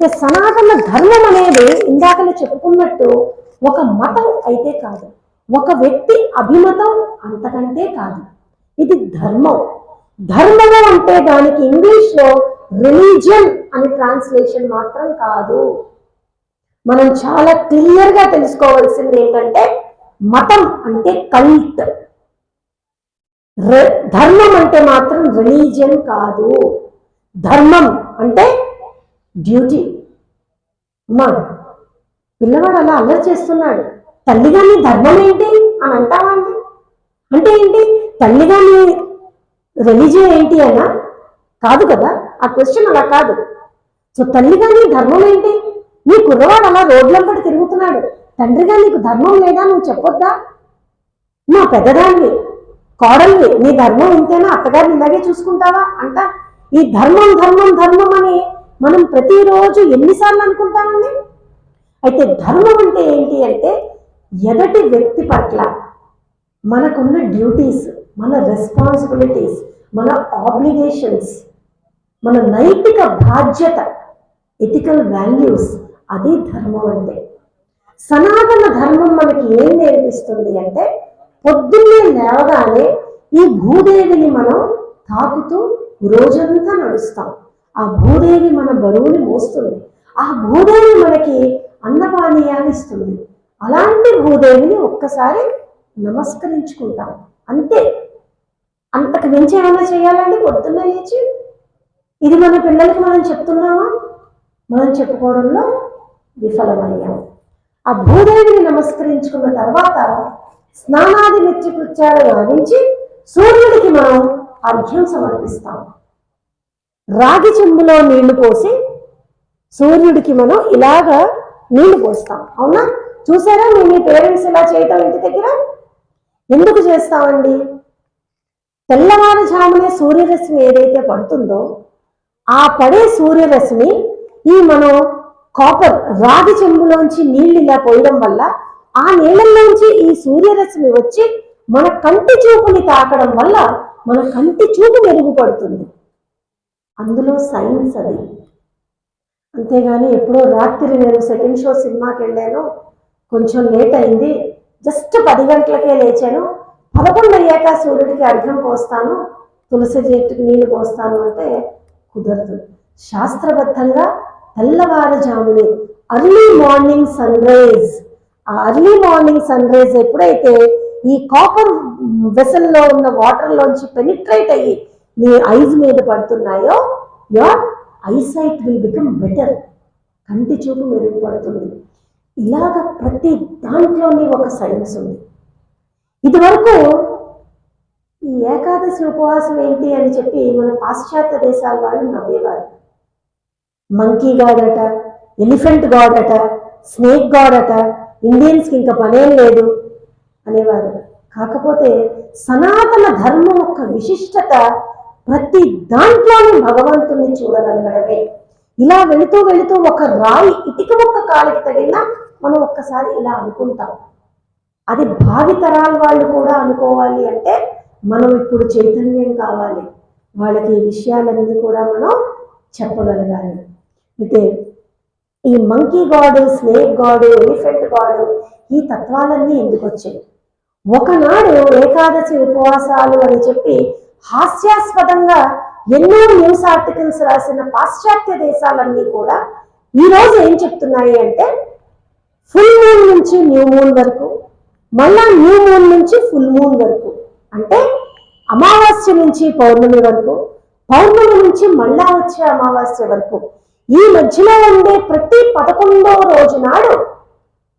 సనాతన ధర్మం అనేది ఇందాకనే చెప్పుకున్నట్టు ఒక మతం అయితే కాదు. ఒక వ్యక్తి అభిమతం అంతకంటే కాదు. ఇది ధర్మం. ధర్మము అంటే దానికి ఇంగ్లీష్లో రిలీజియన్ అని ట్రాన్స్లేషన్ మాత్రం కాదు. మనం చాలా క్లియర్గా తెలుసుకోవాల్సింది ఏంటంటే మతం అంటే కల్ట్. ధర్మం అంటే మాత్రం రిలీజియన్ కాదు. ధర్మం అంటే డ్యూటీ. అమ్మా పిల్లవాడు అలా అల్లరి చేస్తున్నాడు. తల్లిగా నీ ధర్మం ఏంటి? అని అంటావా అండి అంటే ఏంటి? తల్లిగాని రిలీజియన్ ఏంటి అనా కాదు కదా? ఆ క్వశ్చన్ అలా కాదు. సో తల్లిగా నీ ధర్మం ఏంటి? నీ కుర్రవాడు అలా రోడ్లంపడి తిరుగుతున్నాడు. తండ్రిగా నీకు ధర్మం లేదా? నువ్వు చెప్పొద్దా? నా పెద్దదాన్ని కోడల్ని నీ ధర్మం ఇంతేనా? అత్తగారిని ఇలాగే చూసుకుంటావా? అంట ఈ ధర్మం ధర్మం ధర్మం అని మనం ప్రతిరోజు ఎన్నిసార్లు అనుకుంటామండి? అయితే ధర్మం అంటే ఏంటి అంటే ఎదటి వ్యక్తి పట్ల మనకున్న డ్యూటీస్ మన రెస్పాన్సిబిలిటీస్ మన ఆబ్లిగేషన్స్ మన నైతిక బాధ్యత ఎథికల్ వాల్యూస్ అది ధర్మం అంటే. సనాతన ధర్మం మనకి ఏం నేర్పిస్తుంది అంటే పొద్దున్నే లేవగానే ఈ భూదేవిని మనం తాకుతూ రోజంతా నడుస్తాం. ఆ భూదేవి మన బరువుని మోస్తుంది. ఆ భూదేవి మనకి అన్నపానీయాలు ఇస్తుంది. అలాంటి భూదేవిని ఒక్కసారి నమస్కరించుకుంటాం. అంతే. అంతకు మించి ఏమైనా చేయాలండి? పొద్దున్న లేచి ఇది మన పిల్లలకి మనం చెప్తున్నామా? మనం చెప్పుకోవడంలో విఫలమయ్యాం. ఆ భూదేవిని నమస్కరించుకున్న తర్వాత స్నానాది నిత్యకృత్యాలు గావించి సూర్యుడికి మనం అర్ఘ్యం సమర్పిస్తాం. రాగి చెంబులో నీళ్ళు పోసి సూర్యుడికి మనం ఇలాగా నీళ్ళు పోస్తాం. అవునా? చూసారా మీ మీ పేరెంట్స్ ఇలా చేయటం ఇంటి దగ్గర? ఎందుకు చేస్తామండి? తెల్లవారుజామునే సూర్యరశ్మి ఏదైతే పడుతుందో ఆ పడే సూర్యరశ్మి ఈ మనం కాపర్ రాగి చెంబులోంచి నీళ్ళు ఇలా పోయడం వల్ల ఆ నీళ్ళల్లోంచి ఈ సూర్యరశ్మి వచ్చి మన కంటి చూపుని తాకడం వల్ల మన కంటి చూపు మెరుగుపడుతుంది. అందులో సైన్స్ అది. అంతేగాని ఎప్పుడో రాత్రి నేను సెకండ్ షో సినిమాకి వెళ్ళాను. కొంచెం లేట్ అయింది. జస్ట్ పది గంటలకే లేచాను. పదకొండు అయ్యాక సూర్యుడికి అర్ఘం పోస్తాను. తులసి చెట్టుకి నీళ్ళు పోస్తాను అంటే కుదరదు. శాస్త్రబద్ధంగా తెల్లవారుజామునే అర్లీ మార్నింగ్ సన్ రైజ్ ఆ అర్లీ మార్నింగ్ సన్ రైజ్ ఎప్పుడైతే ఈ కాపర్ వెసల్లో ఉన్న వాటర్లోంచి పెనిట్రేట్ అయ్యి నీ ఐజ్ మీద పడుతున్నాయో your eyesight will become better కంటి చూపు మెరుగుపడుతుంది. ఇలాగ ప్రతి దాంట్లోని ఒక సైన్స్ ఉంది. ఇదివరకు ఈ ఏకాదశి ఉపవాసం ఏంటి అని చెప్పి మన పాశ్చాత్య దేశాల వాళ్ళు నవ్వేవారు మంకీ గాడ్ అట ఎలిఫెంట్ గాడ్ అట స్నేక్ గాడ్ అట ఇండియన్స్కి ఇంకా పనేం లేదు అనేవారు. కాకపోతే సనాతన ధర్మం యొక్క విశిష్టత ప్రతి దాంట్లోనూ భగవంతుని చూడగలగడమే. ఇలా వెళుతూ వెళుతూ ఒక రాయి ఇటుక ఒక్క కాలికి తగిలినా మనం ఒక్కసారి ఇలా అనుకుంటాం. అది భావితరాల వాళ్ళు కూడా అనుకోవాలి అంటే మనం ఇప్పుడు చైతన్యం కావాలి. వాళ్ళకి ఈ విషయాలన్నీ కూడా మనం చెప్పగలగాలి. అయితే ఈ మంకీ గాడు స్నేక్ గాడు ఎలిఫెంట్ గాడు ఈ తత్వాలన్నీ ఎందుకు వచ్చాయి ఒకనాడు ఏకాదశి ఉపవాసాలు అని చెప్పి హాస్యాస్పదంగా ఎన్నో న్యూస్ ఆర్టికల్స్ రాసిన పాశ్చాత్య దేశాలన్నీ కూడా ఈ రోజు ఏం చెప్తున్నాయి అంటే ఫుల్ మూన్ నుంచి న్యూ మూన్ వరకు మళ్ళా న్యూ మూన్ నుంచి ఫుల్ మూన్ వరకు. అంటే అమావాస్య నుంచి పౌర్ణమి వరకు పౌర్ణమి నుంచి మళ్ళా వచ్చే అమావాస్య వరకు. ఈ మధ్యలో ఉండే ప్రతి పదకొండవ రోజు నాడు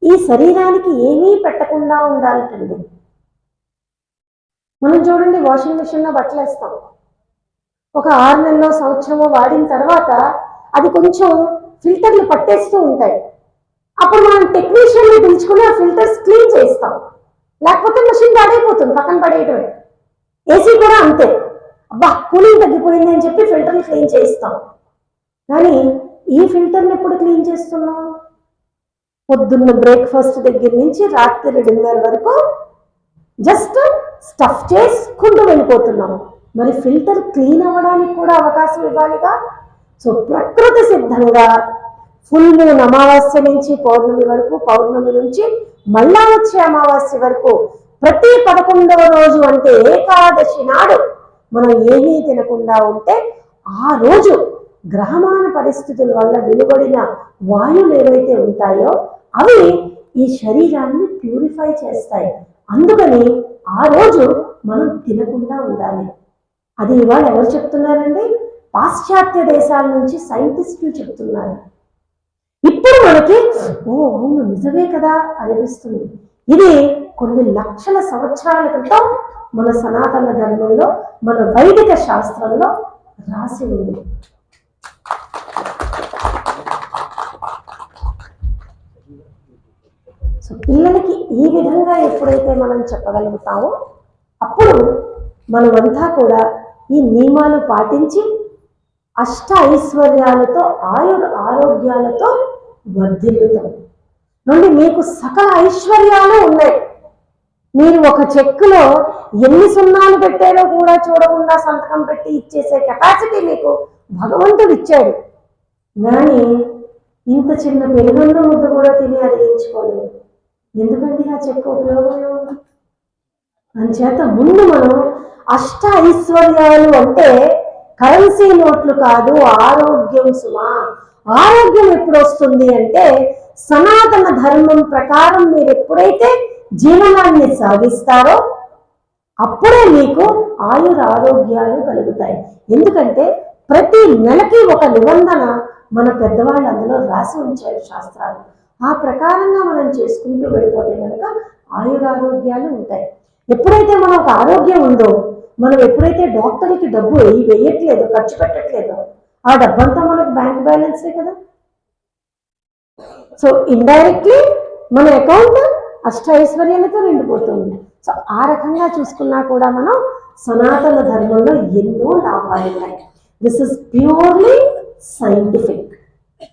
ఈ శరీరానికి ఏమీ పెట్టకుండా ఉండాలంటండి మనం చూడండి వాషింగ్ మిషన్లో బట్టలు వేస్తాం. ఒక ఆరు నెలలో సంవత్సరమో వాడిన తర్వాత అది కొంచెం ఫిల్టర్లు పట్టేస్తూ ఉంటాయి. అప్పుడు మనం టెక్నీషియన్ని పిలుచుకుని ఆ ఫిల్టర్స్ క్లీన్ చేస్తాం లేకపోతే మెషిన్ పాడైపోతుంది పక్కన పడేయటమే. ఏసీ కూడా అంతే. అబ్బా కూలింగ్ తగ్గిపోయింది అని చెప్పి ఫిల్టర్ని క్లీన్ చేయిస్తాం. కానీ ఈ ఫిల్టర్ని ఎప్పుడు క్లీన్ చేస్తున్నాం? పొద్దున్న బ్రేక్ఫాస్ట్ దగ్గర నుంచి రాత్రి డిన్నర్ వరకు జస్ట్ స్టఫ్ చేసుకుంటూ వెళ్ళిపోతున్నాము. మరి ఫిల్టర్ క్లీన్ అవ్వడానికి కూడా అవకాశం ఇవ్వాలిగా? సో ప్రకృతి సిద్ధంగా ఫుల్ మూన్ అమావాస్య నుంచి పౌర్ణమి వరకు పౌర్ణమి నుంచి మళ్ళా వచ్చే అమావాస్య వరకు ప్రతి పదకొండవ రోజు అంటే ఏకాదశి నాడు మనం ఏమీ తినకుండా ఉంటే ఆ రోజు గ్రహమాన పరిస్థితుల వల్ల వెలువడిన వాయువులు ఏవైతే ఉంటాయో అవి ఈ శరీరాన్ని ప్యూరిఫై చేస్తాయి. అందుకని ఆ రోజు మనం తినకుండా ఉండాలి. అది ఇవాళ ఎవరు చెప్తున్నారండి? పాశ్చాత్య దేశాల నుంచి సైంటిస్టులు చెప్తున్నారు. ఇప్పుడు మనకి ఓ అవును నిజమే కదా అనిపిస్తుంది. ఇది కొన్ని లక్షల సంవత్సరాల క్రితం మన సనాతన ధర్మంలో మన వైదిక శాస్త్రంలో రాసి ఉంది. సో పిల్లలకి ఈ విధంగా ఎప్పుడైతే మనం చెప్పగలుగుతామో అప్పుడు మనమంతా కూడా ఈ నియమాలు పాటించి అష్ట ఐశ్వర్యాలతో ఆయుర ఆరోగ్యాలతో వర్ధిల్లుతాం. నుండి మీకు సకల ఐశ్వర్యాలు ఉన్నాయి. మీరు ఒక చెక్కులో ఎన్ని సున్నాలు పెట్టారో కూడా చూడకుండా సంతకం పెట్టి ఇచ్చేసే కెపాసిటీ మీకు భగవంతుడు ఇచ్చాడు. కానీ ఇంత చిన్న పెరుగున్న ముద్ద కూడా తిని అడిగించుకోలేదు ఎందుకంటే ఆ చెక్క ఉపయోగం అంచేత ముందు మనం అష్ట ఐశ్వర్యాలు అంటే కరెన్సీ నోట్లు కాదు ఆరోగ్యం సుమా. ఆరోగ్యం ఎప్పుడు వస్తుంది అంటే సనాతన ధర్మం ప్రకారం మీరు ఎప్పుడైతే జీవనాన్ని సాగిస్తారో అప్పుడే మీకు ఆయుర ఆరోగ్యాలు కలుగుతాయి. ఎందుకంటే ప్రతి నెలకి ఒక నిబంధన మన పెద్దవాళ్ళు అందులో రాసి ఉంచారు శాస్త్రాలు. ఆ ప్రకారంగా మనం చేసుకుంటూ వెళ్ళిపోతే కనుక ఆయురారోగ్యాలు ఉంటాయి. ఎప్పుడైతే మనకు ఆరోగ్యం ఉందో మనం ఎప్పుడైతే డాక్టర్కి డబ్బు వేయి వేయట్లేదు ఖర్చు పెట్టట్లేదో ఆ డబ్బంతా మనకు బ్యాంక్ బ్యాలెన్సే కదా. సో ఇండైరెక్ట్లీ మన అకౌంట్ అష్ట ఐశ్వర్యాలతో నిండిపోతుంది. సో ఆ రకంగా చూసుకున్నా కూడా మనం సనాతన ధర్మంలో ఎన్నో లాభాలు ఉన్నాయి. This is purely scientific